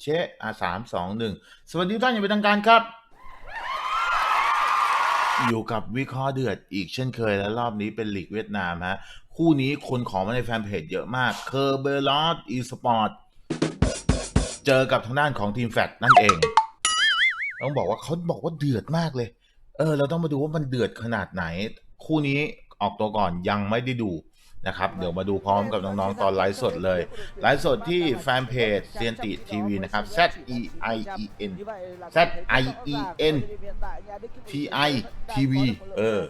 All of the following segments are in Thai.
เชะอะสามสองหนึ่งสวัสดีทุกท่านอย่างเป็นทางการครับ อยู่กับวิเคราะห์เดือดอีกเช่นเคยและรอบนี้เป็นลีกเวียดนามฮะ คู่นี้คนขอมาในแฟนเพจเยอะมาก เคอร์เบลอสอีสปอร์ตเจอกับทางด้านของทีมแฟตนั่นเอง ต้องบอกว่าเขาบอกว่าเดือดมากเลย เออ เราต้องมาดูว่ามันเดือดขนาดไหน คู่นี้ออกตัวก่อนยังไม่ได้ดู นะครับ เดี๋ยวมาดูพร้อมกับน้องๆ ตอนไลฟ์สดเลย ไลฟ์สดที่แฟนเพจเซียนติทีวีนะครับ Z E I E N Z I E N T I TV เออ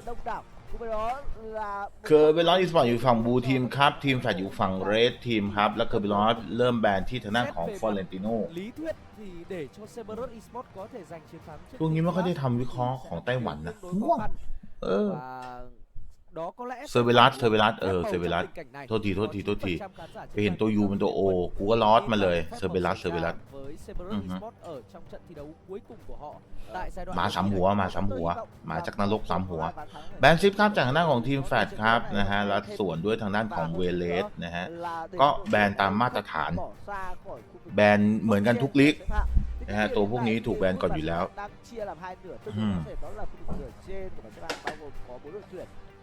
เคอร์เบลอสอีสปอร์ตอยู่ฝั่งบูทีมครับ ทีมแฟลตอยู่ฝั่งเรดทีมครับ แล้วเคอร์เบลอสเริ่มแบนที่ทางด้านของฟอร์เรนติโน lý thuyết thì để cho Cerberus Esports có thể giành chiến thắng trước ช่วงนี้ไม่ค่อยได้ทำวิเคราะห์ของไต้หวันนะง่วงเออ đó có lẽ Cerberus Cerberus เออ phép màu Cerberus trong tình cảnh này โทษทีโทษทีโทษที100% khán giả ไปเห็น trên ตัว sân ยูเป็นตัวโอกูก็ลอสมาเลย phép เซอร์เบลัส màu เซอร์เบลัส với Cerberus Ừ hứ. Esports ở trong trận thi đấu cuối cùng của họ tại giai đoạn มา đầu สาม này. หัวมาสามหัวมาจากนรกสามหัว แบนซิปครับจากทางด้านของทีมแฟดครับนะฮะแล้วส่วนด้วยทางด้านของเวเลสนะฮะ ก็แบนตามมาตรฐาน แบนเหมือนกันทุกลีก นะฮะตัวพวกนี้ถูกแบนก่อนอยู่แล้ว đang chia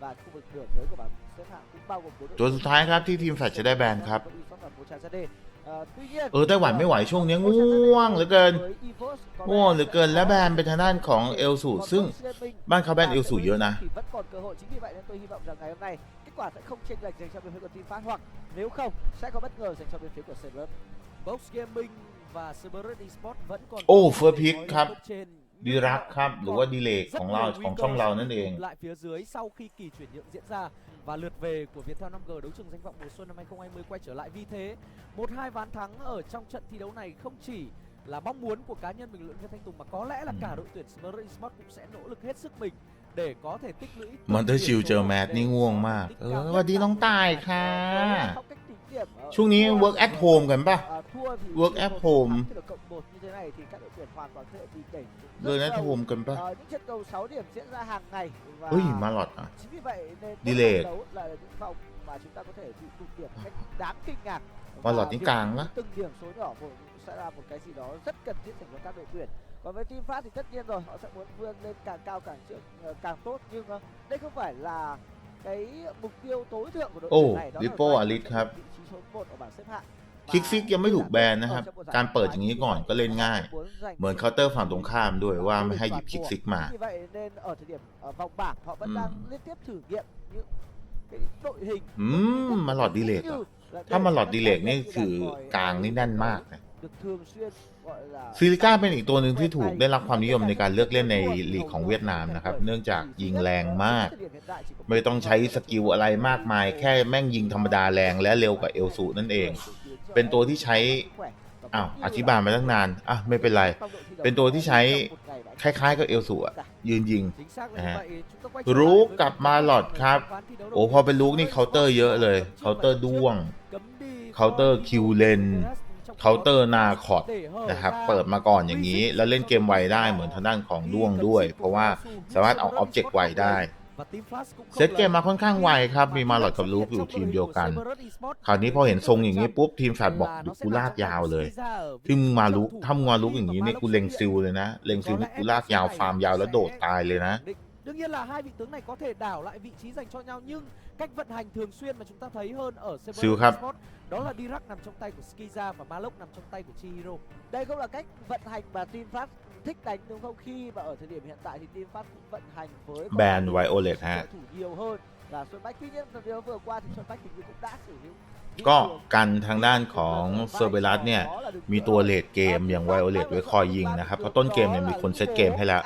làm hai nửa tương Ừ. đương có thể đó là khu vực nửa trên của bảng xếp hạng bao gồm có bốn đội tuyển và khu vực nửa dưới của bảng xếp hạng cũng bao gồm bốn đội ตัวสุดท้ายครับที่ทีมแฟดจะได้แบนครับ Ờ, tuy nhiên เออไต้หวันไม่ไหวช่วงนี้ง่วงเหลือเกิน với EVOS có ง่วง lẽ เหลือเกินและแบนเป็นทางด้านของเอลสู còn ซึ่ง Box Liên Minh บ้านเขาแบน và เอลสูเยอะนะ thì vẫn còn cơ hội chính vì vậy nên tôi hy vọng rằng ngày hôm nay kết quả sẽ không chênh lệch dành cho bên phía của team phát hoặc nếu không sẽ có bất ngờ dành cho bên phía của Cerberus Box Gaming và Cerberus Esports vẫn còn โอ้ có เฟิร์สพิก những ครับ top trên ดีรักครับ หรือว่าดีเลกของเราของช่องเรานั่นเอง lại phía dưới sau khi kỳ chuyển nhượng diễn ra và lượt về của Viettel 5G đấu trường danh vọng mùa xuân năm 2020 quay trở lại vì thế một hai ván thắng ở trong trận thi đấu này không chỉ là mong muốn của cá nhân mình Luyện Viên Thanh Tùng mà có lẽ là cả Ừ. đội tuyển Smurf Esports cũng sẽ nỗ lực hết sức mình để có thể tích lũy มอนเตอร์ชิลเจอแมทนี่ง่วงมากเออสวัสดีน้องตายค่ะ ช่วงนี้ work at home กันป่ะ work at home เลยนะที่ผมกันป่ะ Ờ, những trận cầu 6 điểm diễn ra hàng ngày và เฮ้ย มาหลอดอะ chính vì vậy nên Đi mỗi lệch. trận đấu lại là những vòng mà chúng ta có thể bị tụt điểm một cách đáng kinh ngạc Qua lọt Và những việc càng giữ á. từng điểm số nhỏ của sẽ là một cái gì đó rất cần thiết dành cho các đội tuyển còn với team phát thì tất nhiên rồi họ sẽ muốn vươn lên càng cao càng trước ờ, càng tốt nhưng ờ, đây không phải là cái mục tiêu tối thượng của đội Ồ, tuyển này đó là Lippo giành Alice được ครับ vị trí số 1 ở bảng xếp hạng คิกซิกยังไม่ถูกแบนนะครับ การเปิดอย่างนี้ก่อนก็เล่นง่าย เหมือนเคาน์เตอร์ฝั่งตรงข้ามด้วยว่าไม่ให้หยิบคิกซิกมา Vì vậy nên ở thời điểm ở vòng bảng họ vẫn Ừm. đang liên tiếp thử nghiệm những cái đội hình อืม มาหลอดดีเลก cũng อะ như là ถ้า để มาหลอด các ดีเลก đội นี่ bóng คือ gạt còi กลางนี่แน่นมากนะ thường xuyên ซิลิก้าเป็นอีกตัวหนึ่งที่ถูกได้รับความนิยมในการเลือกเล่นในลีกของเวียดนามนะครับ เนื่องจากยิงแรงมาก ไม่ต้องใช้สกิลอะไรมากมาย แค่แม่งยิงธรรมดาแรงและเร็วกว่าเอลสูนั่นเอง เป็นตัวที่ใช้อ้าวอธิบายมาตั้งนานอะไม่เป็นไร เป็นตัวที่ใช้คล้ายๆกับเอลสูอะยืนยิง Chính xác là À. như vậy. Chúng ta quay trở รูกกลับมาหลอดครับ โอ้พอเป็นลูกนี่เคาน์เตอร์เยอะเลยเคาน์เตอร์ด้วงเคาน์เตอร์คิวเลน เคาน์เตอร์นาคอต để hở นะครับเปิดมาก่อนอย่างนี้ แล้วเล่นเกมไวได้เหมือนทางด้านของด้วงด้วย เพราะว่าสามารถเอาออบเจกต์ไวได้เซตเกมมาค่อนข้างไวครับ มีมาหลอดกับลูกอยู่ทีมเดียวกัน คราวนี้พอเห็นทรงอย่างนี้ปุ๊บทีมแฟดบอกดี๋ยวกูลากยาวเลยที่มึงมาลุกถ้ามึงมาลุกอย่างนี้นี่กูเล็งซิลเลยนะ เล็งซิลนี่กูลากยาวฟาร์มยาวแล้วโดดตายเลยนะ Đương nhiên là hai vị tướng này có thể đảo lại vị trí dành cho nhau nhưng cách vận hành thường xuyên mà chúng ta thấy hơn ở Siêu Cerberus khắp. Esports đó là Dirac nằm trong tay của Skiza và Malok nằm trong tay của Chihiro. Đây cũng là cách vận hành mà Team Fast thích đánh đúng không? Khi mà ở thời điểm hiện tại thì Team Fast cũng vận hành với một Ban đội Violet trợ ha. thủ nhiều hơn là Xuân Bách. Tuy nhiên trận đấu vừa qua thì Xuân Bách hình như cũng đã sử dụng ก็กันทางด้านของเซอร์เบลัสเนี่ย มีตัวเลดเกมอย่างไวโอเลตไว้คอยยิงนะครับ เพราะต้นเกมเนี่ยมีคนเซตเกมให้แล้ว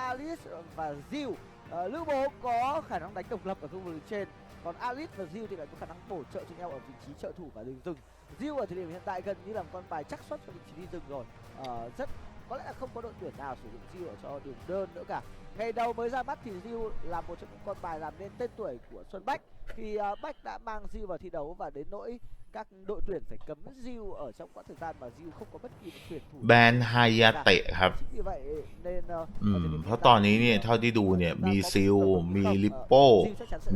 Ờ, Alice Lữ Bố có khả năng đánh độc lập ở khu vực trên còn Alice và Dill thì lại có khả năng bổ trợ cho nhau ở vị trí trợ thủ và đường rừng. Dill ở thời điểm hiện tại gần như là một con bài chắc suất cho vị trí đi rừng rồi. Uh, rất có lẽ là không có đội tuyển nào sử dụng Dill ở cho đường đơn nữa cả ngày đầu mới ra mắt thì Dill là một trong những con bài làm nên tên tuổi của Xuân Bách thì uh, Bách đã mang Dill vào thi đấu và đến nỗi các đội tuyển phải cấm Dill ở trong quãng thời gian mà Dill không có bất kỳ một tuyển thủ แบนไฮยาเตะครับ chính vì vậy nên uh, อืม เพราะตอนนี้เนี่ยเท่าที่ดูเนี่ย มีซิล มีลิปโป้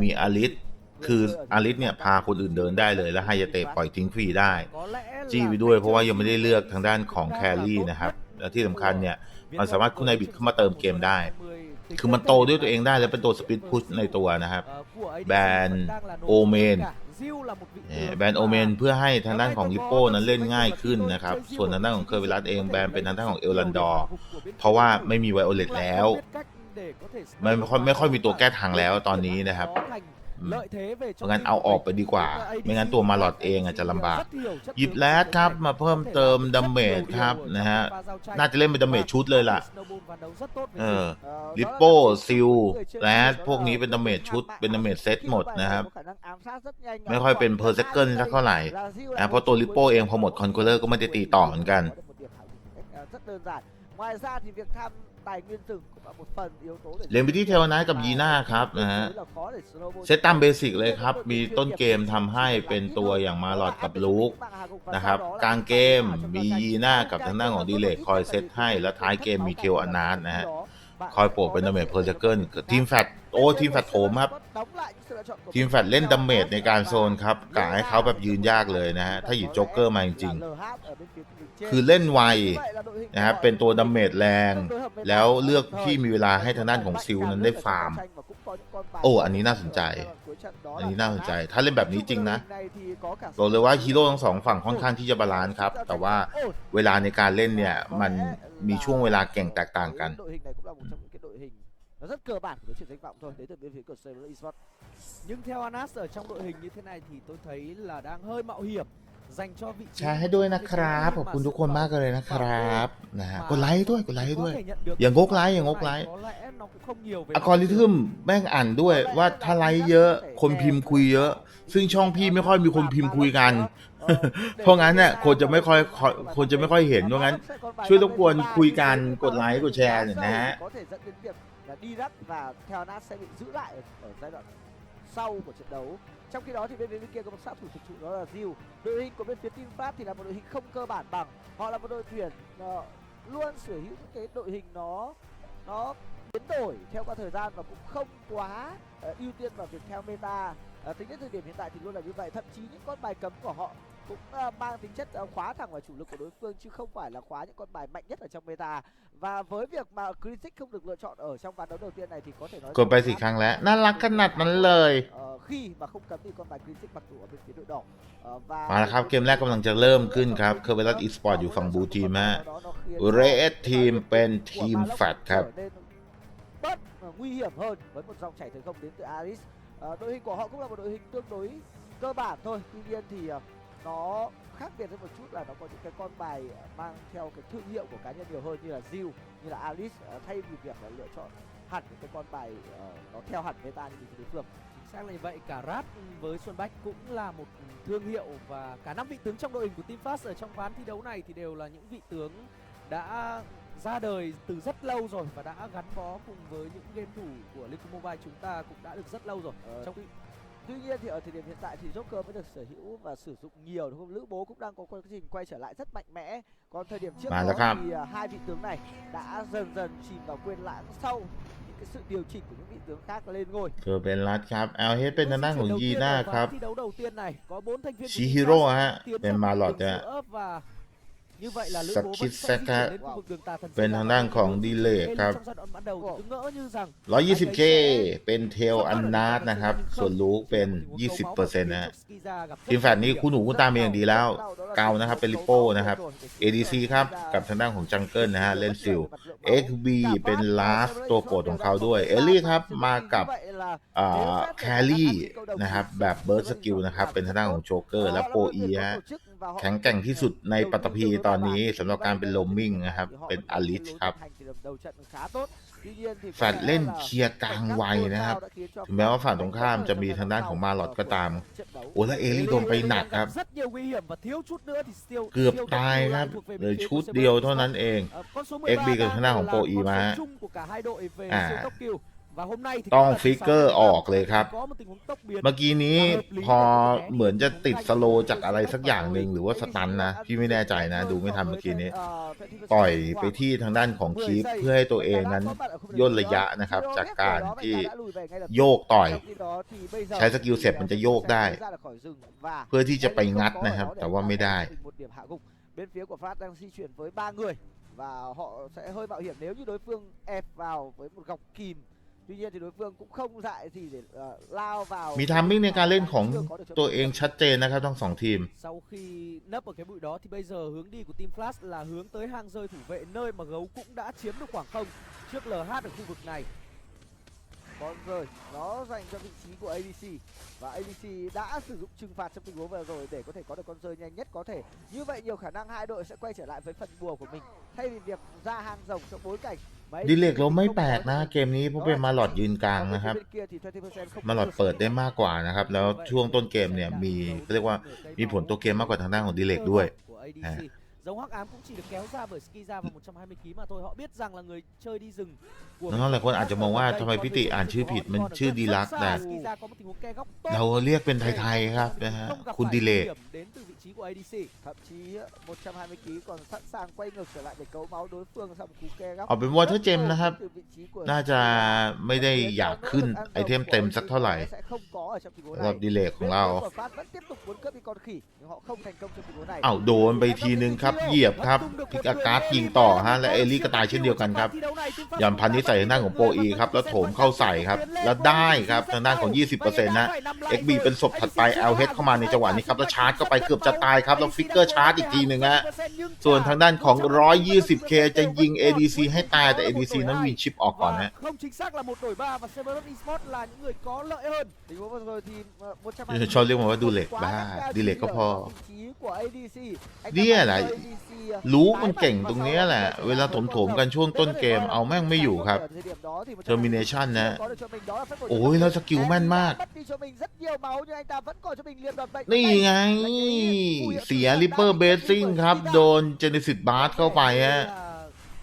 มีอลิส คืออาริสเนี่ยพาคนอื่นเดินได้เลย แล้วไฮยาเตะปล่อยทิ้งฟรีได้ จี้ไปด้วยเพราะว่ายังไม่ได้เลือกทางด้านของแครี่นะครับ และที่สำคัญเนี่ย มันสามารถคุณนายบิดเข้ามาเติมเกมได้ คือมันโตด้วยตัวเองได้และเป็นตัวสปีดพุชในตัวนะครับ แบรนด์โอเมนเนี่ยแบรนด์โอเมนเพื่อให้ทางด้านของลิปโป้นั้นเล่นง่ายขึ้นนะครับ ส่วนทางด้านของเคอร์วิลัสเองแบรนด์เป็นทางด้านของเอลลันดอร์เพราะว่าไม่มีไวโอเลตแล้วไม่ไม่ค่อยไม่ค่อยมีตัวแก้ทางแล้วตอนนี้นะครับ อืมเพราะงั้นเอาออกไปดีกว่า ไม่งั้นตัวมาลอดเองอาจจะลำบาก หยิบแรดครับมาเพิ่มเติมดาเมจครับนะฮะ น่าจะเล่นเป็นดาเมจชุดเลยล่ะ เออ ลิปโป้ซิลแรดพวกนี้เป็นดาเมจชุด เป็นดาเมจเซตหมดนะครับ ไม่ค่อยเป็น per second สักเท่าไหร่นะเพราะตัวลิปโป้เองพอหมดคอนโทรลเลอร์ก็ไม่ได้ตีต่อเหมือนกัน rất đơn giản ngoài ra thì việc tham tài nguyên rừng cũng là một phần yếu tố để เลนไปที่เทวไนท์กับยีน่าครับนะฮะ là khó để snowball เซตตามเบสิกเลยครับ มีต้นเกมทำให้เป็นตัวอย่างมาลอดกับลูกนะครับ กลางเกมมียีน่ากับทางด้านของดีเลกคอยเซตให้ แล้วท้ายเกมมีเทลอนาร์นะฮะ คอยโปรเป็นดาเมจเพอร์เซเกิลทีมแฟต โอ้ทีมแฟตโถมครับ ทีมแฟตเล่นดาเมจในการโซนครับกะให้เขาแบบยืนยากเลยนะฮะ ถ้าหยิบโจ๊กเกอร์มาจริงๆ คือเล่นไวนะครับเป็นตัวดาเมจแรง แล้วเลือกที่มีเวลาให้ทางด้านของซิลนั้นได้ฟาร์ม โอ้อันนี้น่าสนใจ อันนี้น่าสนใจ ถ้าเล่นแบบนี้จริงนะบอกเลยว่าฮีโร่ทั้งสองฝั่งค่อนข้างที่จะบาลานซ์ครับ แต่ว่าเวลาในการเล่นเนี่ยมันมีช่วงเวลาเก่งแตกต่างกัน đội hình này cũng là một trong những cái đội hình nó rất cơ bản của đối chuyển danh vọng thôi đến từ bên phía của Saber Esports Nhưng theo Anas ở trong đội hình như thế này thì tôi thấy là đang hơi mạo hiểm dành cho vị trí แชร์ให้ด้วยนะครับขอบคุณทุกคนมากเลยนะครับนะฮะกดไลค์ด้วยกดไลค์ให้ có ด้วย thể nhận được อย่างงกไลค์อย่างงกไลค์ có lẽ nó cũng không nhiều về อัลกอริทึมแม่งอ่านด้วยว่าถ้าไลค์เยอะคนพิมพ์คุยเยอะ ซึ่งช่องพี่ไม่ค่อยมีคนพิมพ์คุยกัน เพราะงั้นเนี่ยคนจะไม่ค่อยคนจะไม่ค่อยเห็นเพราะงั้น ช่วยรบกวนคุยกันกดไลค์กดแชร์หน่อยนะฮะ có thể dẫn đến việc là đi đất và Theonas sẽ bị giữ lại ở, ở giai đoạn sau của trận đấu. Trong khi đó thì bên phía bên kia có một sát thủ thực sự đó là Diu đội hình của bên phía Team Pháp thì là một đội hình không cơ bản bằng. Họ là một đội tuyển ờ, luôn sở hữu những cái đội hình nó nó biến đổi theo qua thời gian và cũng không quá ờ, ưu tiên vào việc theo meta. Uh, tính đến thời điểm hiện tại thì luôn là như vậy. Thậm chí những con bài cấm của họ cũng ờ, mang tính chất ờ, khóa thẳng vào chủ lực của đối phương chứ không phải là khóa những con bài mạnh nhất ở trong meta và với việc mà Critic không được lựa chọn ở trong ván đấu đầu tiên này thì có thể nói กดไปสี่ครั้งแล้วน่ารักขนาดนั้นเลย Ờ, khi mà không cấm thì con bài Critic mặc dù ở bên phía đội đỏ Ờ, và มาแล้วครับเกมแรกกำลังจะเริ่มขึ้นครับ เคอร์เวลัสอีสปอร์ตอยู่ฝั่งบูทีมฮะ เรดทีมเป็นทีมแฟตครับ bớt ờ, nguy hiểm hơn với một dòng chảy thời không đến từ Aris Ờ, đội hình của họ cũng là một đội hình tương đối cơ bản thôi tuy nhiên thì ờ, nó khác biệt hơn một chút là nó có những cái con bài ờ, mang theo cái thương hiệu của cá nhân nhiều hơn như là Zill như là Alice ờ, thay vì việc là lựa chọn hẳn những cái con bài ờ, nó theo hẳn meta như đối phương chính xác là như vậy cả Rat với Xuân Bách cũng là một thương hiệu và cả năm vị tướng trong đội hình của Team Fast ở trong ván thi đấu này thì đều là những vị tướng đã ra đời từ rất lâu rồi và đã gắn bó cùng với những game thủ của Liverpool Mobile chúng ta cũng đã được rất lâu rồi. Ờ, Trong Tuy nhiên thì ở thời điểm hiện tại thì Joker mới được sở hữu và sử dụng nhiều đúng không? Lữ bố cũng đang có quá trình quay trở lại rất mạnh mẽ. Còn thời điểm trước Mà đó làครับ thì à, hai vị tướng này đã dần dần chìm vào quên lãng sau những cái sự điều chỉnh của những vị tướng khác lên ngôi. เกอร์เบนรัสครับเอลเฮดเป็นทางด้านของ đầu ยี tiên น่า ở ครับ ván thi đấu đầu tiên này có bốn thành viên của ชิ Team ฮิโร่ Fast ฮะ tiến เป็น sang มาลอด đường ฮะ giữa và như vậy là Lữ Sắc Bố Kít vẫn sẽ Sắc di á. chuyển đến khu vực đường tà thần เป็น Sư ทาง Ba ด้าน và ของดีเลก Ellie ครับ trong giai đoạn ban đầu thì cứ ngỡ như rằng 120k เป็นเทลอันนาร์นะครับ ส่วนลูกเป็น 20%นะฮะทีมแฟนนี้คู่หนูคู่ตามเป็นอย่างดีแล้ว เกานะครับเป็นลิปโป้นะครับ ADC ครับ กับทางด้านของจังเกิลนะฮะเล่นซิล XB เป็นลาสตัวโปรดของเขาด้วย เอลลี่ครับมากับอ่าแครี่นะครับแบบเบิร์ดสกิลนะครับเป็นทางด้านของโจ๊กเกอร์และโปรอีฮะ แข็งแกร่งที่สุดในปัตตภีตอนนี้สำหรับการเป็นโลมมิ่งนะครับ เป็นอลิสครับแฟลตเล่นเคลียร์กลางไวนะครับ ถึงแม้ว่าฝั่งตรงข้ามจะมีทางด้านของมาลอดก็ตาม โอ้แล้วเอลลี่โดนไปหนักครับ rất nhiều nguy hiểm và thiếu chút nữa thì siêu เกือบ siêu ตายครับ thuộc về เหลือ bên phía ชุด của เดียว Saber เท่านั้นเอง Ờ, con số XB13 กับทางด้านของ là Pro E con số มาฮะ chung của cả hai đội về À. siêu top kill và hôm nay thì ต้อง cũng là ฟิก thứ เกอ sáu ร์ tháng อ năm อกเลยครับ có một tình huống tốc biến เมื่อกี้นี้พอเหมือนจะติดสโลว์จากอะไรสักอย่างหนึ่งหรือว่าสตันนะ พี่ไม่แน่ใจนะ ดูไม่ทันเมื่อกี้นี้ปล่อยไปที่ทางด้านของคีฟเพื่อให้ตัวเองนั้นย่นระยะนะครับ จากการที่โยกต่อย ใช้สกิลเสร็จมันจะโยกได้ เพื่อที่จะไปงัดนะครับ แต่ว่าไม่ได้ một điểm hạ gục bên phía của Frat đang di chuyển với ba người và họ sẽ hơi mạo hiểm nếu như đối phương ép vào với một gọc kìm tuy nhiên thì đối phương cũng không dại gì để ờ, lao vào มีทามมิ่งในการเล่นของ chưa có được cho ตัว mình. เองชัดเจนนะครับทั้งสองทีม sau khi nấp ở cái bụi đó thì bây giờ hướng đi của team flash là hướng tới hang rơi thủ vệ nơi mà gấu cũng đã chiếm được khoảng không trước lh ở khu vực này con rơi nó dành cho vị trí của ADC và ADC đã sử dụng trừng phạt trong tình huống vừa rồi để có thể có được con rơi nhanh nhất có thể như vậy nhiều khả năng hai đội sẽ quay trở lại với phần bùa của mình thay vì việc ra hang rồng trong bối cảnh mà ดิเลก ADC เราไม่ không แปล có กนะ được เกมนี้เพราะเป็นมาหลอดยืนกลาง Còn bên นะครับ bên kia thì 20% không มาหลอด có เปิด cơ ได้มากกว่านะครับ แล้วช่วงต้นเกมเนี่ยมีเรียกว่ามีผลตัวเกมมากกว่าทางด้านของดิเลกด้วย của ADC. À. Giống Hắc Ám cũng chỉ được kéo ra bởi Skiza và 120 kg mà thôi. Họ biết rằng là người chơi đi rừng của น้องๆหลายคนอาจจะมองว่าทำไมพิติอ่านชื่อผิดมันชื่อดีลักษณ์แต่ Skiza có một tình huống ke góc tốt. เราเรียกเป็นไทยๆครับนะฮะ Không gặp คุณ phải ดิเลก nguy hiểm đến từ vị trí của ADC. thậm chí 120 kg còn sẵn sàng quay ngược trở lại để cấu máu đối phương sau một cú ke góc เอาเป็นว่าถ้าเจมส์นะครับ từ vị trí của น่าจะไม่ได้อยากขึ้นไอเทมเต็มสักเท่าไหร่ sẽ không có ở trong tình huống สำหรับ này ดีเลกของเรา Bên phía của Phát vẫn tiếp tục muốn cướp đi con khỉ nhưng họ không thành công trong tình huống này เอ้าโดนไปทีนึงครับเหยียบครับพิกอาการ์ดยิงต่อฮะและเอลลี่ก็ตายเช่นเดียวกันครับยามพันที่ใส่ทางด้านของโปรอีครับแล้วโถมเข้าใส่ครับ แล้วได้ครับทางด้านของ 20%นะ XB เป็นศพถัดไป LH เข้ามาในจังหวะนี้ครับแล้วชาร์จเข้าไปเกือบจะตายครับแล้วฟิกเกอร์ชาร์จอีกทีหนึ่งฮะส่วนทางด้านของ 120K จะยิง ADC ให้ตายแต่ ADC นั้นวินชิปออกก่อนนะ Không chính xác là một đổi ba và Severus Esports là những người có lợi hơn. tình huống vừa rồi thì ờ, 120ชอบเรียกมันว่าดูเหล็กบ้าดีเหล็กก็พอ vị trí của ADC Anh ta เนี่ย bắn แหละ cho ADC, ờ, รู้มันเก่งตรงนี้แหละ เวลาถมๆกันช่วงต้นเกมเอาแม่งไม่อยู่ครับ Termination นะ โอ้ยแล้วสกิลแม่นมาก นี่ไง เสียริปเปอร์เบสซิ่งครับ โดนเจเนซิสบาร์เข้าไปฮะ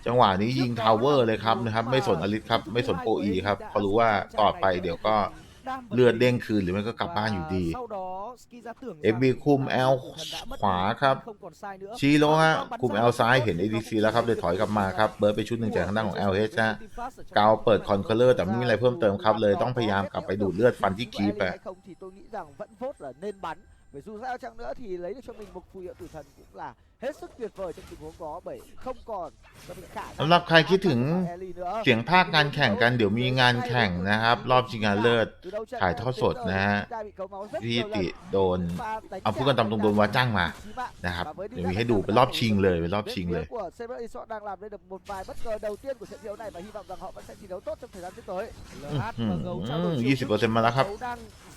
จังหวะนี้ยิงทาวเวอร์เลยครับนะครับ ไม่สนอลิสครับ ไม่สนโปอีครับเขาะรู้ว่าต่อไปเดี๋ยวก็ เลือดเด้งคืนหรือไม่ก็กลับบ้านอยู่ดี FB คุม L ขวาครับชีโร่ฮะคุม L ซ้ายเห็น ADC แล้วครับเลยถอยกลับมาครับเบิร์ดไปชุดหนึ่งจากทางด้านของ LH นะกาวเปิดคอนเคอร์เลอร์แต่ไม่มีอะไรเพิ่มเติมครับเลยต้องพยายามกลับไปดูดเลือดฟันที่คีป Ellie อะ hay không thì tôi nghĩ rằng vẫn vote là nên bắn bởi dù sao chăng nữa thì lấy được cho mình một phù hiệu tử thần cũng là hết sức tuyệt vời trong tình huống đó bởi không còn cho mình khả năng สำหรับใครคิดถึง Ellie nữa. เสียงภาคการแข่งกันเดี๋ยวมีงานแข่งนะครับ รอบชิงชนะเลิศ Từ đầu trận ถ่าย là ทอด đến สด giờ นะฮะ chúng ta bị cấu máu rất พี่ nhiều ติ lần. โดน Pha đánh เอาพูดกันตามตรงๆว่าจ้างมา chí mạng. นะครับ Và với เดี๋ยว Dylan มีให้ดู đang เป็น bắt รอบ đầu ชิงเลยเป็นรอบ Bên ชิง phía เลย của Saber Esports đang làm nên được một vài bất ngờ đầu tiên của trận thi đấu này và hy vọng rằng họ vẫn sẽ thi đấu tốt trong thời gian tiếp tới. LH và gấu trao đổi Ừ, chiêu 20% mà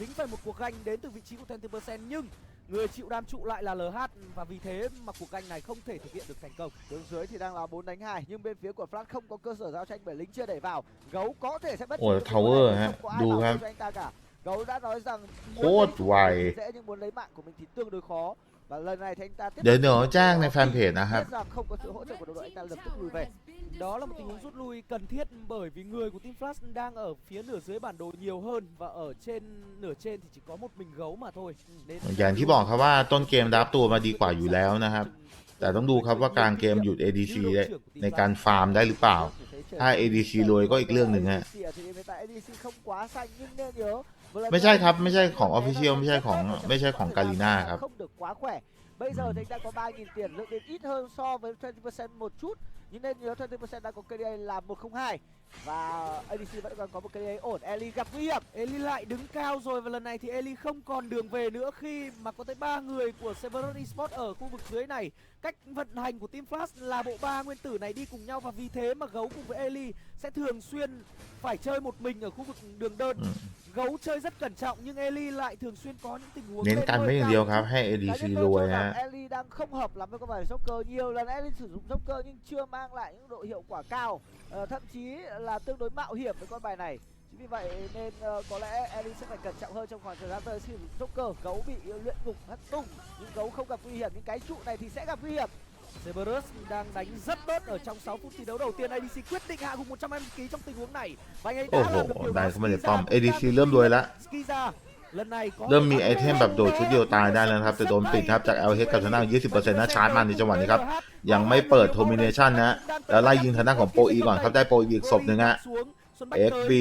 dính phải một cuộc ganh đến từ vị trí của Tentipersen nhưng người chịu đam trụ lại là LH và vì thế mà cuộc ganh này không thể thực hiện được thành công. Tướng dưới thì đang là 4 đánh 2 nhưng bên phía của Flash không có cơ sở giao tranh bởi lính chưa đẩy vào. Gấu có thể sẽ bất Ôi thấu rồi hả? Đủ ha. Gấu đã nói rằng muốn hoài. dễ nhưng muốn lấy mạng của mình thì tương đối khó. Và lần này thì anh ta tiếp Đến nửa trang này fan thể là hả? Biết rằng không có sự hỗ trợ của đội anh ta lập tức lùi về. Đó là một tình huống rút lui cần thiết bởi vì người của Team Flash đang ở phía nửa dưới bản đồ nhiều hơn và ở trên nửa trên thì chỉ có một mình gấu mà thôi. Nên อย่างที่บอกครับว่าต้นเกมดับตัวมาดีกว่าอยู่แล้วนะครับ แต่ต้องดูครับว่ากลางเกมหยุด ADC ได้ในการฟาร์มได้หรือเปล่า ถ้า ADC รวยก็อีกเรื่องหนึ่งฮะ ADC ở thời điểm hiện tại ADC không quá xanh nhưng nên nhớ một lần ไม่ใช่ nữa ครับไม่ใช่ของ Official ไม่ใช่ของไม่ใช่ของกาลีนาครับ bây giờ thì anh ta có 3.000 tiền, lượng đến ít hơn so với 20% một chút. Nhưng nên nhớ 20% đang có KDA là 102 và ADC vẫn còn có một cái ổn. Eli gặp nguy hiểm. Eli lại đứng cao rồi và lần này thì Eli không còn đường về nữa Khi mà có tới ba người của Severus Esports ở khu vực dưới này. Cách vận hành của Team Flash là bộ ba nguyên tử này đi cùng nhau Và vì thế mà Gấu cùng với Eli sẽ thường xuyên phải chơi một mình ở khu vực đường đơn. Ừ. Gấu chơi rất cẩn trọng nhưng Eli lại thường xuyên có những tình huống Nên cắn mấy điều khá hay ADC rồi à Eli đang không hợp lắm với con bài soccer. Nhiều lần Eli sử dụng soccer nhưng chưa mang lại những độ hiệu quả cao. Ờ, Thậm chí là tương đối mạo hiểm với con bài này chính vì vậy nên uh, có lẽ Ellie sẽ phải cẩn trọng hơn trong khoảng thời gian tới sử Joker gấu bị luyện ngục hất tung nhưng gấu không gặp nguy hiểm những cái trụ này thì sẽ gặp nguy hiểm Severus đang đánh rất tốt ở trong 6 phút thi đấu đầu tiên ADC quyết định hạ gục 120 kg trong tình huống này. Và anh ấy đã oh, làm được điều đó. Này không phải là phòng ADC lướt đuôi đã. Skiza แล้ว Skiza lần này có เริ่มมีไอเทมแบบโดดชุดเดียวตายได้แล้วนะครับ แต่โดนปิดครับจาก LH กับทางด้าน20%นะชาร์จมาในจังหวะนี้ครับ ยังไม่เปิด Domination นะแล้วไล่ยิงทางด้านของโปรอีก่อนครับได้โปรอีอีกศพหนึ่งฮะ XB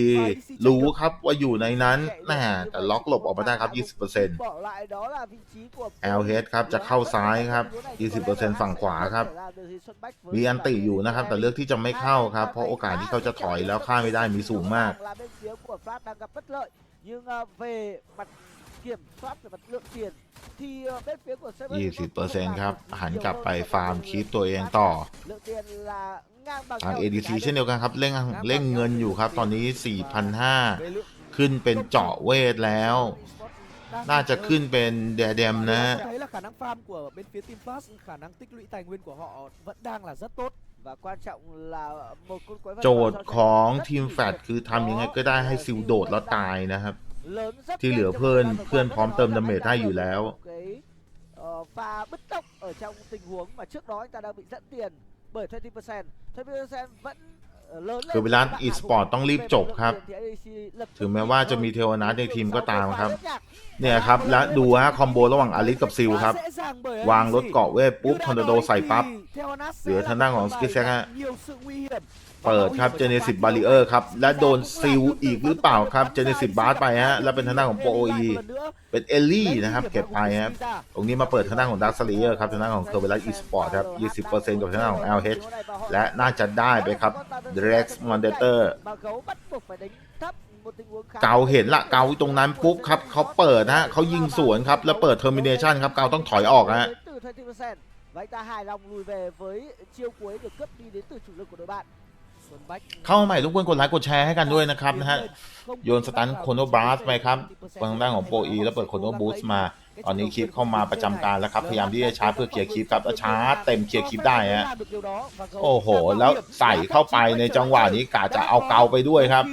รู้ครับว่าอยู่ในนั้นแน่แต่ล็อกหลบออกมาได้ครับ 20% Bỏ lại đó là vị trí của LH ครับจะเข้าซ้ายครับ 20%ฝั่งขวาครับ มีอันติอยู่นะครับ แต่เลือกที่จะไม่เข้าครับ เพราะโอกาสที่เขาจะถอยแล้วฆ่าไม่ได้มีสูงมาก là bên phía của Flash đang gặp bất lợi nhưng ờ, về mặt kiểm soát về mặt lượng tiền thì ờ, bên phía của Seven 20%ครับ หันกลับไปฟาร์มคีปตัวเองต่อ lượng tiền là ngang bằng ทาง nhau ADC cả เช่นเดียวกันครับเร่งเร่งเงินอยู่ครับ ตอนนี้4,500 Về lượng ขึ้นเป็นเจาะเวทแล้ว đang น่าจะ rất ขึ้นเป็นแดเดมนะ Tôi thấy là khả năng farm của bên phía Team Fast, khả năng tích lũy tài nguyên của họ vẫn đang là rất tốt. Và quan trọng là một con quái vật โจทย์ do ของ rất ทีม nhiều แฟดคือทำยังไงก็ได้ให้ซิลโดดแล้วตายนะครับ lớn rất ที่เหลือ nhanh trong เพื่อน thời gian vừa เพื่อน qua. พร้อม Có thể เติม nói ดา là เมจ anh ได้ đang อยู่ ở แล้ว một cái, ờ, pha bứt tốc ở trong tình huống mà trước đó anh ta đang bị dẫn tiền bởi 20% 20% vẫn ờ, lớn คือเวลา e-sport ต้องรีบจบครับ ถึงแม้ว่าจะมีเทวนาทในทีมก็ตามครับ เนี่ยครับ และดูฮะคอมโบระหว่างอลิสกับซิลครับ Quá dễ dàng bởi วางรถ ADC. เกาะเวทปุ๊บ Như ทอร์นา đã โด nói ใส่ปั๊บ thì Theonas sẽ เหลือทางด้านของ là Skip bài แซกฮะ เปิดครับเจเนซิ s บาริเออร์ครับ และโดนซิลอีกหรือเปล่าครับเจเนซิ s บาร์ไปฮะ แล้วเป็นทางด้านของโปรอีเป็นเอลลี่นะครับ เก็บไปครับ ตรงนี้มาเปิดทางด้านของดักสเลเยอร์ครับทางด้านของเคอร์เวลัสอีสปอร์ตครับ 20%กับทางด้านของ LH และน่าจะได้ไปครับ Drex Monitor Mà gấu bắt buộc phải đánh thấp một tình huống khá เกาเห็นละเกาตรงนั้นปุ๊บครับเขาเปิดฮะเขายิงสวนครับ แล้วเปิดเทอร์มินเนชันครับเกาต้องถอยออกฮะ và anh ta hài lòng lùi về với chiêu cuối được cướp đi đến từ chủ lực của đội bạn เข้ามาใหม่ทุกคนกดไลค์กดแชร์ให้กันด้วยนะครับนะฮะโยนสตันโคโนบาสไปครับทางด้านของโปอีแล้วเปิดโคโนบูสมา ตอนนี้คลิปเข้ามาประจำการแล้วครับ พยายามที่จะชาร์จเพื่อเคลียร์คลิปครับชาร์จเต็มเคลียร์คลิปได้ฮะโอ้โห แล้วใส่เข้าไปในจังหวะนี้กะจะเอาเกาไปด้วยครับ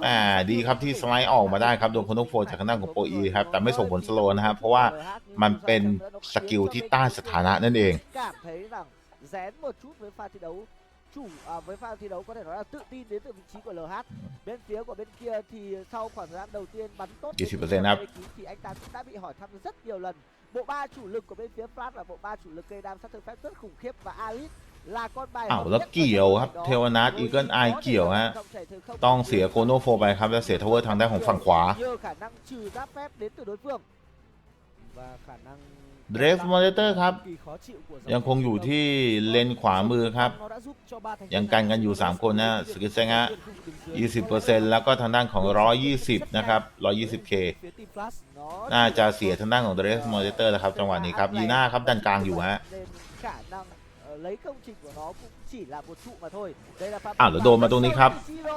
แหมดีครับที่สไลด์ออกมาได้ครับโดนโคโนโฟจากทางด้านของโปอีครับแต่ไม่ส่งผลสโลนะครับเพราะว่ามันเป็นสกิลที่ต้านสถานะนั่นเอง cảm thấy rằng rén một chút với pha thi đấu chủ à, với pha thi đấu có thể nói là tự tin đến từ vị trí của LH bên phía của bên kia thì sau khoảng thời gian đầu tiên bắn tốt đến 20% từ phía up. Lê Ký thì anh ta cũng đã bị hỏi thăm rất nhiều lần bộ ba chủ lực của bên phía Flash là bộ ba chủ lực cây đam sát thương phép rất khủng khiếp và Alice là con bài อ้าว hợp แล้ว nhất ở เกี่ยวครับ trong เท đó. วนาทอีเกิลไอ Có thể เกี่ยว nói ฮะ là dòng chảy từ không ต้อง đến เสียโคโนโฟไปครับ แล้วเสียทาวเวอร์ทางด้านของฝั่งขวา nhiều khả năng เดรฟมอนิเตอร์ครับ ยังคงอยู่ที่เลนขวามือครับ ยังกันกันอยู่ 3 คนนะสกิเซงะ20%แล้วก็ทางด้านของ 120 นะครับ 120K น่าจะเสียทางด้านของเดรฟมอนิเตอร์แล้วครับ จังหวะนี้ครับยีน่าครับด้านกลางอยู่ฮะ nên khả năng ờ, lấy công trình của nó cũng chỉ là một trụ mà thôi đây là pha อ้าวแล้วโดนมาตรงนี้ครับ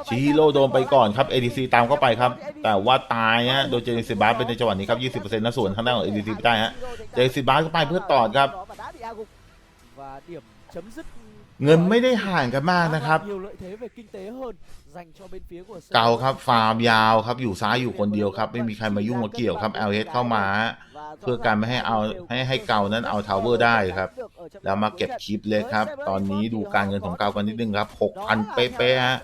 ชิฮิโร่โดนไปก่อนครับ ADC ตามเข้าไปครับ แต่ว่าตายฮะ โดนเจนิสิบาสเป็นในจังหวะนี้ครับ 20%นะส่วนทางด้านของ ADC ไปได้ฮะ เจสิบาสเข้าไปเพื่อตอดครับ và đã bị hạ gục. và điểm chấm dứt เงินไม่ได้ห่างกันมากนะครับ nhiều lợi thế về kinh tế hơn dành cho bên phía của เกาครับฟาร์มยาวครับอยู่ซ้ายอยู่คนเดียวครับ ไม่มีใครมายุ่งมาเกี่ยวครับ LH เข้ามาเพื่อการไม่ให้เอาให้ให้เกานั้นเอาทาวเวอร์ได้ครับ แล้วมาเก็บคลิปเลยครับ ตอนนี้ดูการเงินของเกากันนิดนึงครับ6,000เป๊ะๆฮะ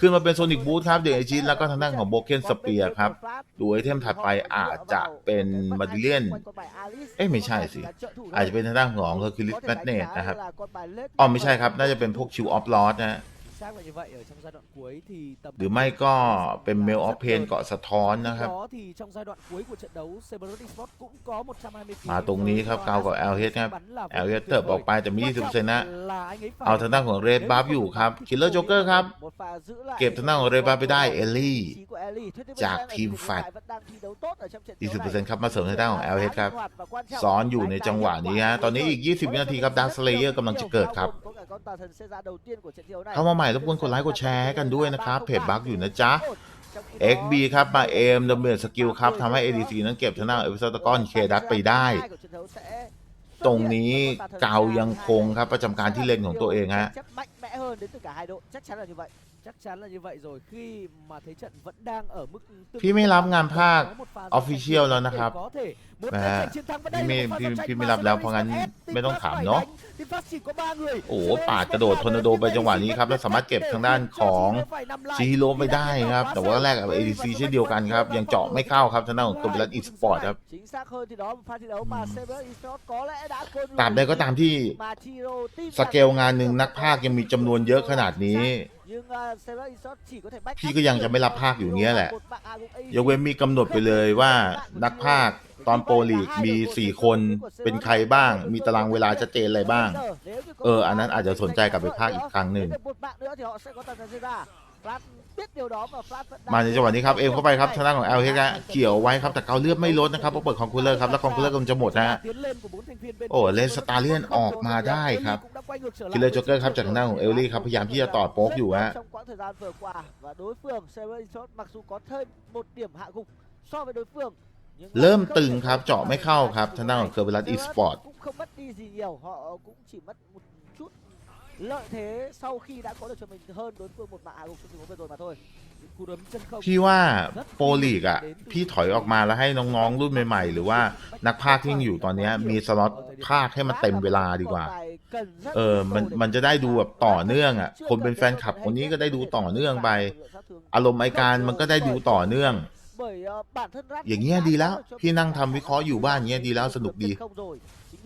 ขึ้นมาเป็นโซนิกบูทครับเดอะเอจินแล้วก็ทางด้านของโบเกนสเปียร์ครับดูไอเทมถัดไปอาจจะเป็นมาดิเลียนเอ๊ะไม่ใช่สิ อาจจะเป็นทางด้านของ Hercules Magnet นะครับอ๋อไม่ใช่ครับ น่าจะเป็นพวกชิวออฟลอสนะฮะ xác là như vậy ở trong giai đoạn cuối thì tầm หรือไม่ก็เป็นเมลออฟเพนเกาะสะท้อนนะครับ đó thì trong giai đoạn cuối của trận đấu Cerberus Esports cũng có 120 kg มาตรงนี้ครับเกากับ LH ครับ bắn là แอล vô เอ cùng เติบ tuyệt ออก vời. ไปแต่มี Quan trọng 20%นะ là anh ấy phải เอาทางด้านของเรดบัฟอยู่ครับ คิลเลอร์โจ๊กเกอร์ครับ Một pha giữ lại เก็บทางด้านของเรดบัฟไปได้ เอลลี่ vị trí của Ellie. Thế nhưng จาก Vietnam ทีม hiện แฟ tại ด vẫn đang thi đấu tốt ở trong trận đấu này. 20%ครับมาเสริมทางด้านของ LH ครับ Linh hoạt và quan trọng. ซ้อนอยู่ในจังหวะนี้ฮะ ตอนนี้อีก 20 วินาทีครับดักสเลเยอร์กำลังจะเกิดครับ Có cả con tà thần sẽ ra đầu tiên của trận thi đấu này. เข้ามาใหม่รบกวนกดไลค์กดแชร์ให้กันด้วยนะครับเพจบักอยู่นะจ๊ะ Trong khi đó, XB ครับมาเอมดำเนินสกิลครับทำให้ ADC นั้นเก็บทางด้านเอพิโซดก้อนเคดักไปได้ của trận đấu sẽ ตรงนี้เกายังคงครับประจำการที่เลนของตัวเองฮะ Chất mạnh mẽ hơn đến từ cả hai đội, chắc chắn là như vậy. chắc chắn là như vậy rồi khi mà thế trận vẫn đang ở mức tương พี่ไม่รับงานภาค có một pha giao tranh official แล้วนะครับ để có thể một นะ lần ฮะ giành chiến thắng và พี่ đây ไม่ là một pha พี่ giao tranh พี่ไม่ mà รับแล้วเพราะงั้น Severus ไม่ต้อง Ed ถาม phải เนาะ đánh. Team Fast chỉ có ba người โอ้โหปาดกระโดดทอร์นาโดไปจังหวะนี้ครับแล้วสามารถเก็บทางด้านของซีฮิโร่ไปได้ครับ แต่ว่าแรกกับ ADC เช่นเดียวกันครับ ยังเจาะไม่เข้าครับทางด้านของกบิลัสอีสปอร์ตครับ chính xác hơn thì đó là một pha thi đấu mà Severus Esports có lẽ đã quân ตราบใดก็ตามที่ mà Chiro tin สเกลงานหนึ่งนักพากย์ยังมีจำนวนเยอะขนาดนี้ nhưng uh, Severus Esports chỉ có thể back พี่ก็ยังจะไม่รับภาคอยู่เงี้ยแหละ một bạn à, cũng ADC ยกเว้นมีกำหนดไปเลยว่านักพากย์ ตอนโปรลีกมี4คนเป็นใครบ้าง มีตารางเวลาชัดเจนอะไรบ้าง เออ อันนั้นอาจจะสนใจกลับไปภาคอีกครั้งหนึ่ง một bạn nữa thì họ sẽ có tần dần ra Flash biết điều đó mà Flash vẫn มาในจังหวะนี้ครับเอ็มเข้าไปครับทางด้านของ l อลเกี่ยวไว้ครับแต่เกาเลือดไม่ลดนะครับเพราะเปิดคอนคูลเลอร์ครับแล้วคอนคูลเลอร์กำลังจะหมดนะฮะ tiến lên của bốn thành viên bên โอ้เลนสตาเลียนออกมาได้ครับ cũng đã quay ngược trở lại คิลเลอร์จ็อกเกอร์ครับจากทางด้านของเอลลี่ครับพยายามที่จะต่อโป๊กอยู่ฮะ trong quãng thời gian vừa qua và đối phương Severus Esports mặc dù có thêm một điểm hạ gục so với đối phương nhưng เริ่ม không ตึง thể ครับ không เจาะไม่เข้าครับทางด้านของเคอร์เบลัสอีสปอร์ต cũng không mất đi gì nhiều họ cũng chỉ mất một chút lợi thế sau khi đã có được cho mình hơn đối phương một mạng hạ gục trong tình huống vừa rồi mà thôi cú đấm chân không พี่ว่าโปรลีกอะ พี่ถอยออกมาแล้วให้น้องๆรุ่นใหม่ๆ หรือว่านักพากย์ที่ยังอยู่ตอนเนี้ยมีสล็อตพากย์ให้มันเต็มเวลาดีกว่า เออมันมันจะได้ดูแบบต่อเนื่องอะ คนเป็นแฟนคลับคนนี้ก็ได้ดูต่อเนื่องไป อารมณ์ไอการมันก็ได้ดูต่อเนื่อง อย่างเงี้ยดีแล้ว พี่นั่งทำวิเคราะห์อยู่บ้านเงี้ยดีแล้วสนุกดี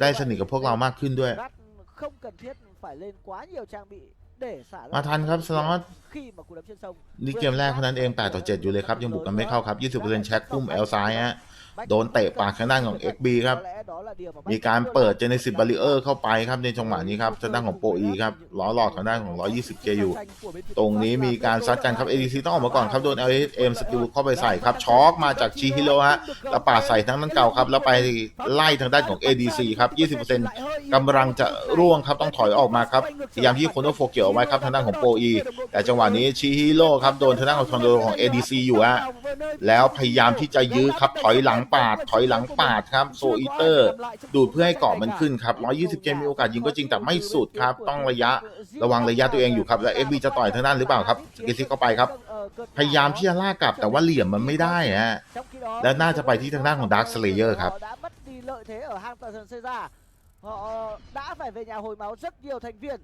ได้สนิทกับพวกเรามากขึ้นด้วย không cần thiết phải lên quá nhiều trang bị để xả ra มาทันครับสล็อต khi mà cú đấm trên sông นี่เกมแรกเท่านั้นเอง8ต่อ7อยู่เลยครับยังบุกกันไม่เข้าครับ20%แช็คกุ้มแอลซ้ายฮะ โดนเตะปากทางด้านของ XB ครับ มีการเปิดเจเนซิสบาริเออร์เข้าไปครับในจังหวะนี้ครับทางด้านของโปรอีครับล้อหลอกทางด้านของ 120K อยู่ ตรงนี้มีการซัดกันครับ ADC ต้องออกมาก่อนครับโดน LSM สกิลเข้าไปใส่ครับช็อกมาจากชีฮิโร่ฮะแล้วปาดใส่ทั้งนั้นเก่าครับ แล้วไปไล่ทางด้านของ ADC ครับ 20%กำลังจะร่วงครับต้องถอยออกมาครับพยายามที่โคโนโฟเกียวเอาไว้ครับทางด้านของโปรอีแต่จังหวะนี้ชีฮิโร่ครับโดนทางด้านของทอนโดของ ADC อยู่ฮะแล้วพยายามที่จะยื้อครับถอยหลังปาด ถอยหลังปาดครับโซอีเตอร์ ดูดเพื่อให้เกาะมันขึ้นครับ120เกมมีโอกาสยิงก็จริงแต่ไม่สุดครับ ต้องระยะระวังระยะตัวเองอยู่ครับแล้ว FB จะต่อยทางด้านหรือเปล่าครับเกซิเข้าไปครับ พยายามที่จะลากกลับแต่ว่าเหลี่ยมมันไม่ได้ฮะและน่าจะไปที่ทางด้านของ Dark Slayer ครับ Họ đã phải về nhà hồi máu rất nhiều thành viên.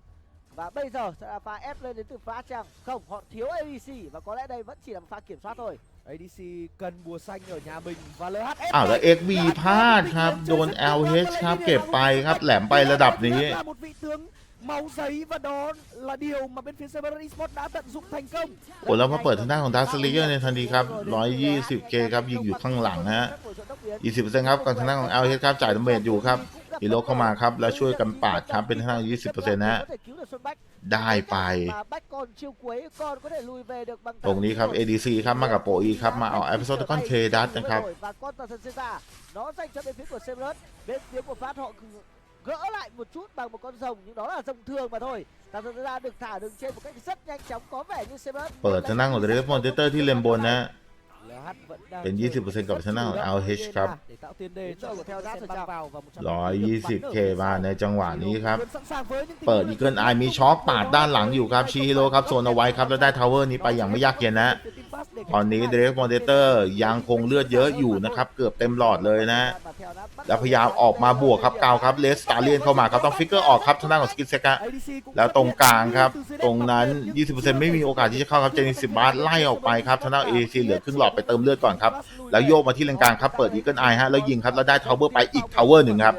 Và bây giờ sẽ là pha ép lên đến từ phá chăng? Không, họ thiếu ADC và có lẽ đây vẫn chỉ là một pha kiểm soát thôi. ADC cần bùa xanh ở nhà mình và LHF อ้าวแล้ว XB พลาดครับ โดน LH ครับเก็บไปครับแหลมไประดับนี้ là một vị tướng máu giấy và đó là điều mà bên phía Severus Esports đã tận dụng thành công โอ้แล้วมาเปิดทางด้านของ Dark Slayer ในทันทีครับ 120K ครับ ยิงอยู่ข้างหลังฮะ 20%ครับกับทางด้านของ LH ครับจ่ายดาเมจอยู่ครับ ฮีโร่เข้ามาครับแล้วช่วยกันปาดครับเป็นทางด้าน20%นะฮะ Có thể cứu được Xuân Bách. ได้ไป Và Bách còn chiêu cuối còn có thể lùi về được bằng ตรงนี้ครับ ADC ครับมากับโปรอีครับมาเอา e p i s o d e Con K ดัตนะครับ Và con tòa thần Caesar nó dành cho bên phía của Severus bên phía của Phát họ cứ gỡ lại một chút bằng một con rồng nhưng đó là rồng thường mà thôi tòa thần Caesar được thả đường trên một cách rất nhanh chóng có vẻ như Severus เปิดทางด้านของ Red Monitor ที่เลนบนนะ ฮะ LH vẫn đang เป็น 20%กับทางด้านของ LH ครับ để tạo tiền đề Đến cho giờ của theo Sen Giáp băng rồi vào và 120K มาในจังหวะนี้ครับ sẵn sàng với những tình เปิด huống อีเกิลไอมีช็อคปาดด้านหลังอยู่ครับชีฮิโร่ครับโซนเอาไว้ครับ แล้วได้ทาวเวอร์นี้ไปอย่างไม่ยากเย็นนะ Team Fast để ตอนนี้เดรฟมอนเตอร์ยังคงเลือดเยอะอยู่นะครับ เกือบเต็มหลอดเลยนะ Và theo đã bắt แล้วพยายามออกมาบวกครับกาวครับเลสตาเลียนเข้ามาครับต้องฟิกเกอร์ออกครับทางด้านของสกินเซกะ ADC cũng แล้วตรงกลางครับ từ dưới ตรงนั้น đất 20%ไม่มีโอกาสที่จะเข้าครับเจนิสิบาสไล่ออกไปครับทางด้านเอซีเหลือครึ่งหลอดไปเติมเลือดก่อนครับ แล้วโยกมาที่เลนกลางครับ เปิดอีเกิลไอฮะ แล้วยิงครับ แล้วได้ทาวเวอร์ไปอีกทาวเวอร์หนึ่งครับ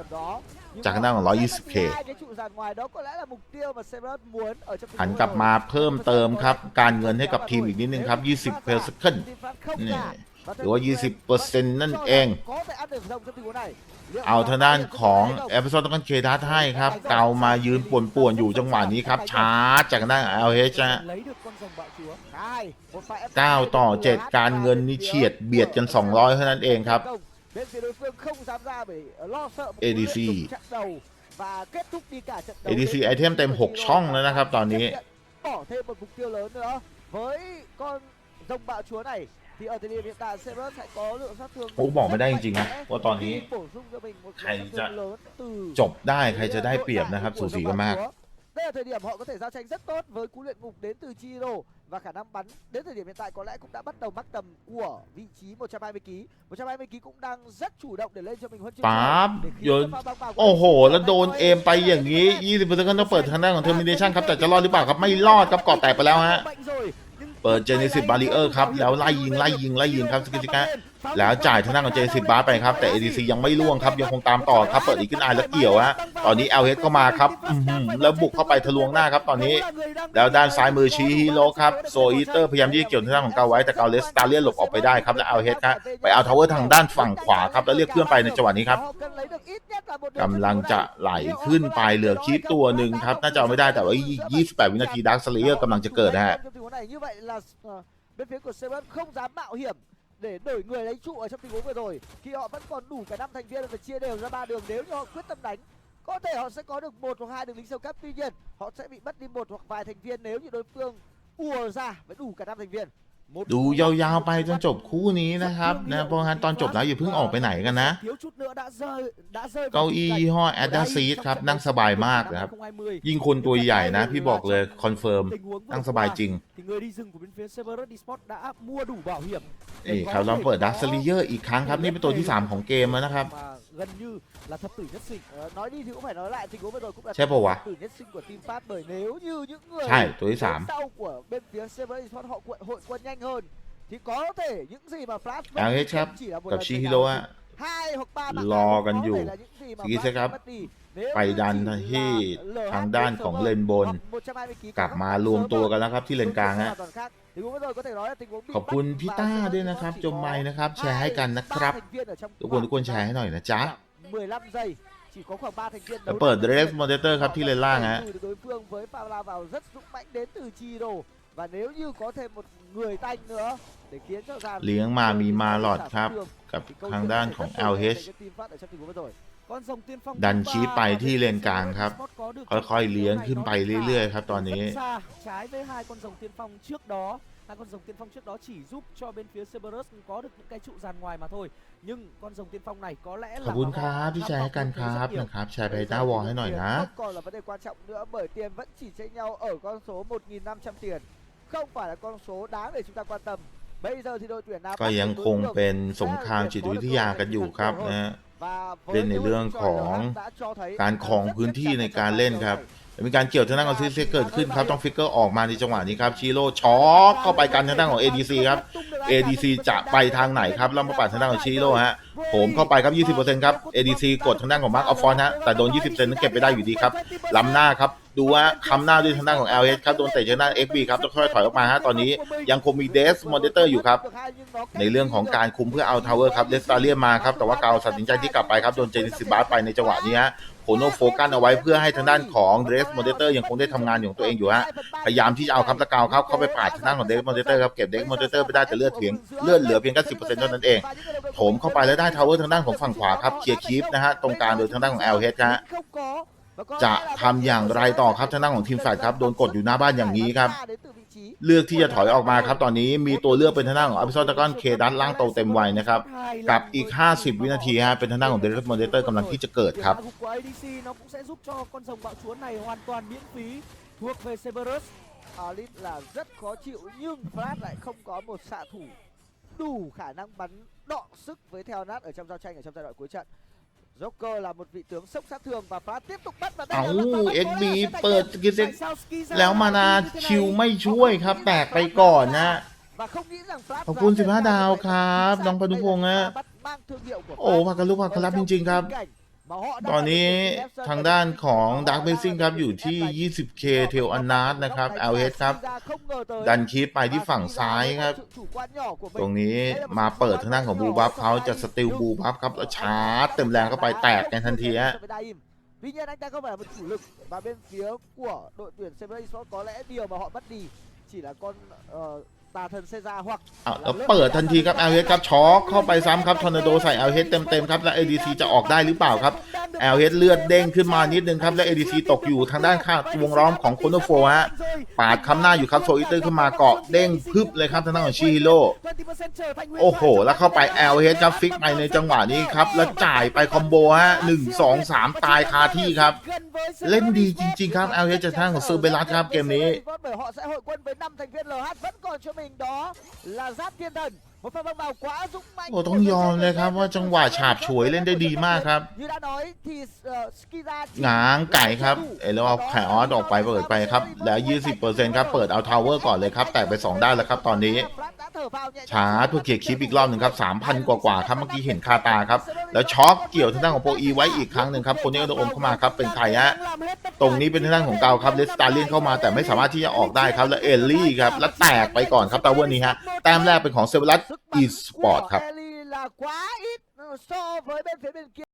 จากทางด้านของ 120K Hai cái trụ giàn ngoài đó có lẽ là mục tiêu mà Severus muốn ở trong หันกลับมาเพิ่มเติมครับ การเงินให้กับทีมอีกนิดนึงครับ 20 เพลสเคิลนี่ หรือว่า 20%นั่นเอง có thể ăn được rồng trong tình huống này เอาทางด้านของเอพิโซดต้องเคดัสให้ครับ เกามายืนป่วนๆ อยู่จังหวะนี้ครับ ช้าจากด้าน LH ฮะ lấy được con rồng bạo chúa hai một pha ép 9ต่อ 7 การเงินนี่เฉียดเบียดกัน 200 เท่านั้นเองครับ bên phía đối phương không dám ra bởi lo sợ một ADC. cú liên tục chặn đầu và kết thúc đi cả trận đấu ADC đến ไอเทมเต็ม 6 ช่องแล้วนะครับตอนนี้ chấp nhận bỏ thêm một mục tiêu lớn nữa với con rồng bạo chúa này thì ở thời điểm hiện tại Severus sẽ có lượng sát thương โอ้บอกไม่ได้จริงๆนะว่าตอนนี้ bổ sung cho mình một ใคร lượng sát จะ thương lớn từ จบได้ใครจะได้เปรียบนะครับ สูสีกันมาก đây là thời điểm họ có thể giao tranh rất tốt với cú luyện ngục đến từ Chiro và khả năng bắn đến thời điểm hiện tại có lẽ cũng đã bắt đầu mắc tầm của vị trí 120 kg 120 kg cũng đang rất chủ động để lên cho mình huân chương ปั๊บ vàng để khiến โยน cho pha bóng vào của โอ้โห Chiro แล้วโดน không เอมไปอย่างนี้ 20%ก็ต้องเปิดทางด้านของเทอร์มินเ t ชันครับ แต่จะรอดหรือเปล่าครับ ไม่รอดครับเกาะแตกไปแล้วฮะ bệnh rồi, nhưng เปิดเจนิสิบาริเออร์ครับ แล้วไล่ยิงไล่ยิงไล่ยิงครับสกิจิกะ แล้วจ่ายทางด้านของเจสิบาไปครับ แต่ ADC ยังไม่ล่วงครับ ยังคงตามต่อครับ เปิดอีกขึ้นไอแล้วเกี่ยวฮะตอนนี้ LH ก็มาครับอื้อหือแล้วบุกเข้าไปทะลวงหน้าครับตอนนี้ แล้วด้านซ้ายมือชี้ฮีโร่ครับโซอีเตอร์พยายามที่จะเกี่ยวทางด้านของเกาไว้แต่เกาเลสตาเลียนหลบออกไปได้ครับแล้ว LH ครับไปเอาทาวเวอร์ทางด้านฝั่งขวาครับแล้วเรียกเพื่อนไปในจังหวะนี้ครับกำลังจะไหลขึ้นไปเหลือคลิปตัวหนึ่งครับน่าจะเอาไม่ได้แต่ว่า 28 วินาทีดาร์คสเลเยอร์กำลังจะเกิดนะฮะ bên phía của Seven không dám mạo hiểm để đổi người lấy trụ ở trong tình huống vừa rồi. Khi họ vẫn còn đủ cả năm thành viên và chia đều ra ba đường, nếu như họ quyết tâm đánh, có thể họ sẽ có được một hoặc hai đường lính siêu cấp. Tuy nhiên, họ sẽ bị mất đi một hoặc vài thành viên nếu như đối phương ùa ra với đủ cả năm thành viên. ดูยาวๆไปจนจบคู่นี้นะครับนะเพราะงั้นตอนจบแล้วอย่าเพิ่งออกไปไหนกันนะ thiếu chút nữa đã rơi đã rơi vào เก้า tình อี้ cảnh ยี่ห้อ ở a d a s e a t đây ครับ trong นั่ง trận สบาย đấu มาก năm นะครับ 2020. ยิ่งคนตัวใหญ่นะ พี่บอกเลยคอนเฟิร์ม tình huống vừa นั่งสบาย qua จริง thì người đi rừng của bên phía Severus Esports đã mua đủ bảo hiểm นี่ครับลองเปิดดักสลีเยอร์อีกครั้งครับ นี่เป็นตัวที่ 3 ของเกมแล้วนะครับ mà gần như là thập tử nhất sinh Ờ, nói đi thì cũng phải nói lại tình huống vừa rồi cũng là Chép vào à? tử nhất sinh của team Phát bởi nếu như những người ใช่ตัวที่ đến 3 sau của bên phía Seven Esports họ cuộn hội quân nhanh hơn thì có thể những gì mà Flash mất Áo hết đi chắp, không chỉ là một กับ lần ชิ giành ฮิ đá โร่ một ฮะ hai hoặc ba mạng รอ đá กัน có อยู่ thể là những gì mà สกิ Flash เซครับ mất đi. Nếu ไป như ดัน chỉ ที่ là LH ทางด้านของเลนบน hoặc 120 kg กลับ có góc มา bắn รวม sớm ตัว hơn. กันแล้วครับที่เลนกลางฮะ Tình huống vừa rồi có thể nói là tình huống bị ขอบคุณ bắt พี่ và ต้า Seven ด้วยนะครับ Esports จ chỉ ม có ไมนะครับ แชร์ให้กันนะค ba รับ thành viên ở trong ทุกคนทุกคนแชร์ให้หน่อยนะจ๊ะ15 giây chỉ có khoảng 3 thành viên แล้ว đấu เปิด được với Dress nhau. Monitor ครับที่เลนล่างฮะ Đẩy lùi được đối phương với pha lao vào rất dũng mãnh đến từ Chiro và nếu như có thêm một người tanh nữa để khiến cho dàn เลี้ยงมามีมาหลอดครับ thì กับ câu ทาง chuyện ด้าน sẽ ของ rất sôi nổi LH dành cho team Phát ở trong tình huống vừa rồi. con rồng tiên phong ดัน thứ ชี้ ba ไป của ที่ bên เลน phía กลาง Severus ครับ Esports có được ค่อยๆเลี้ยง này ขึ้น nó ไป là เรื่อยๆครับตอนนี้ rất xa trái với hai con rồng tiên phong trước đó hai con rồng tiên phong trước đó chỉ giúp cho bên phía Cerberus có được những cái trụ dàn ngoài mà thôi nhưng con rồng tiên phong này có lẽ ขอบ là คุณ họ ครับที่แชร์ให้กันค tham รับ vọng hơn นะครับแชร์ไป Bây หน้า giờ ว thì อลให้หน่อย tiền นะ Không còn là vấn đề quan trọng nữa bởi tiền vẫn chỉ chênh nhau ở con số 1.500 tiền không phải là con số đáng để chúng ta quan tâm bây giờ thì đội tuyển Nam ก็ยังคงเป็นสงครามจิตวิทยากันอยู่ครับนะฮะ và với เล่นใน cái เรื่อง trò ของ LH đã cho thấy การครอง rất พื้น chắc ที่ chắn ใน trong การ trận เล่น đấu ครับ này. มีการเกี่ยวทางด้านของซิสเกิดขึ้นครับ ต้องฟิกเกอร์ออกมาในจังหวะนี้ครับชิโร่ช็อกเข้าไปกันทางด้านของ ADC ครับ ADC จะไปทางไหนครับแล้วมาปัดทางด้านของชิโร่ฮะโผมเข้าไปครับ 20%ครับ ADC กดทางด้านของมาร์คออฟฟอนฮะแต่โดน 20%นั้นเก็บไปได้อยู่ดีครับล้ำหน้าครับ ดูว่าคำหน้าด้วยทางด้านของ LH ครับโดนเตะทางด้าน XB ครับต้องค่อยๆถอยออกมาฮะตอนนี้ยังคงมีเดสมอนิเตอร์อยู่ครับ ในเรื่องของการคุมเพื่อเอาทาวเวอร์ครับเลสตาเลียนมาครับแต่ว่าเกาตัดสินใจที่กลับไปครับโดนเจนิสิบาสไปในจังหวะนี้ฮะโคโนโฟกัสเอาไว้เพื่อให้ทางด้านของเดสมอนิเตอร์ยังคงได้ทำงานของตัวเองอยู่ฮะพยายามที่จะเอาครับตะเกาครับเข้าไปปาดทางด้านของเดสมอนิเตอร์ครับเก็บเดสมอนิเตอร์ไปได้แต่เลือดเพียงเลือดเหลือเพียงแค่สิบเปอร์เซ็นต์เท่านั้นเองโถมเข้าไปแล้วได้ทาวเวอร์ทางด้านของฝั่งขวาครับเคลียร์คีฟนะฮะตรงกลางโดยทางด้านของ LH ฮะ จะทำอย่างไรต่อครับทางด้านของทีมแฟลตครับโดนกดอยู่หน้าบ้านอย่างนี้ครับ เลือกที่จะถอยออกมาครับตอนนี้มีตัวเลือกเป็นทางด้านของอ p ิ s o d ต a กอนเคดันล่างโตเต็มวัยนะครับกับอีก 50 วินาทีฮะเป็นทางด้านของเดลมอนิเตอร์กำลังที่จะเกิดครับ Điểm hạ gục của ADC nó cũng sẽ giúp cho con rồng bạo chúa này hoàn toàn miễn phí thuộc về Cerberus Alit là rất khó chịu nhưng Flash lại không có một xạ thủ đủ khả năng bắn đọ sức với theo nát ở trong giao tranh ở trong giai đoạn cuối trận. Joker là một vị tướng sốc sát thương và Flash tiếp tục bắt và đây เอ้า là lần bắn XB có lẽ sẽ thành เปิด công. สกิลเซ็ก Tại sao Ski ra แล้วมานา như thế คิว này? ไม่ช่วยครับ แตกไปก่อนนะ và không nghĩ rằng Flash ขอบคุณ dám 15 lên ดาว vai ครับ chính น้อง xác. ปนุพงษ์ Đây ฮะ là pha bắt mang thương hiệu của โอ้ Flash พักกันลูกพักกันรับจริง ๆ ครับ mà họ đã ตอนนี้ทางด้านของ Dark b a s i n g ครับ อยู่ที่ 20k เทลอันนาร์นะครับ LH ครับ ดันคีปไปที่ฝั่งซ้ายครับ ตรงนี้มาเปิดทางด้านของบูบัฟเขาจะสติลบูบัฟครับแล้วชาร์จเต็มแรงเข้าไปแตกในทันทีฮะ Tuy nhiên anh ta không phải là một chủ lực và bên phía của đội tuyển Seven Esports có lẽ điều mà họ mất đi chỉ là con uh, ờ, tà thần Caesar hoặc อะแล้วเปิดทันทีครับ LH ครับช็อคเข้าไปซ้ำครับทอร์นาโดใส่ LH เต็มๆครับและ ADC จะออกได้หรือเปล่าครับ LH เลือดเด้งขึ้นมานิดนึงครับและ ADC ตกอยู่ทางด้านข้างวงล้อมของโคโนโฟฮะปาดคำหน้าอยู่ครับโซอิเตอร์ขึ้นมาเกาะเด้งพึบเลยครับทางด้านของชิฮิโร่โอ้โห แล้วเข้าไป LH ครับฟิกไปในจังหวะนี้ครับแล้วจ่ายไปคอมโบฮะหนึ่งสองสามตายคาที่ครับ เล่นดีจริง ๆ ครับ LH จากทางของซูเบลัสครับเกมนี้ mình đó là Giáp Thiên Thần. Một pha băng vào quá dũng mãnh โอ้ต้องยอมเลยครับว่าจังหวะฉาบฉวยเล่นได้ดีมากครับ như đã nói thì uh, Skiza หงางไก่ครับ เอแล้วเอาแขออสออกไปเปิดไปครับ แล้ว 20%ครับ เปิดเอาทาวเวอร์ก่อนเลยครับ แตกไป 2 ด้านแล้วครับตอนนี้ ช้าเพื่อเกียร์คลิปอีกรอบหนึ่งครับ 3,000 กว่ากว่าๆครับ เมื่อกี้เห็นคาตาครับ แล้วช็อคเกี่ยวทางด้านของโปรอีไว้อีกครั้งหนึ่งครับ คนนี้ก็โดนอมเข้ามาครับ เป็นใครฮะ ตรงนี้เป็นทางด้านของเกาครับเลสตาเลียนเข้ามาแต่ไม่สามารถที่จะออกได้ครับ แล้วเอลลี่ครับ แล้วแตกไปก่อนครับตาเวอร์นี้ฮะ แต้มแรกเป็นของเซเวลัสอีสปอร์ตครับ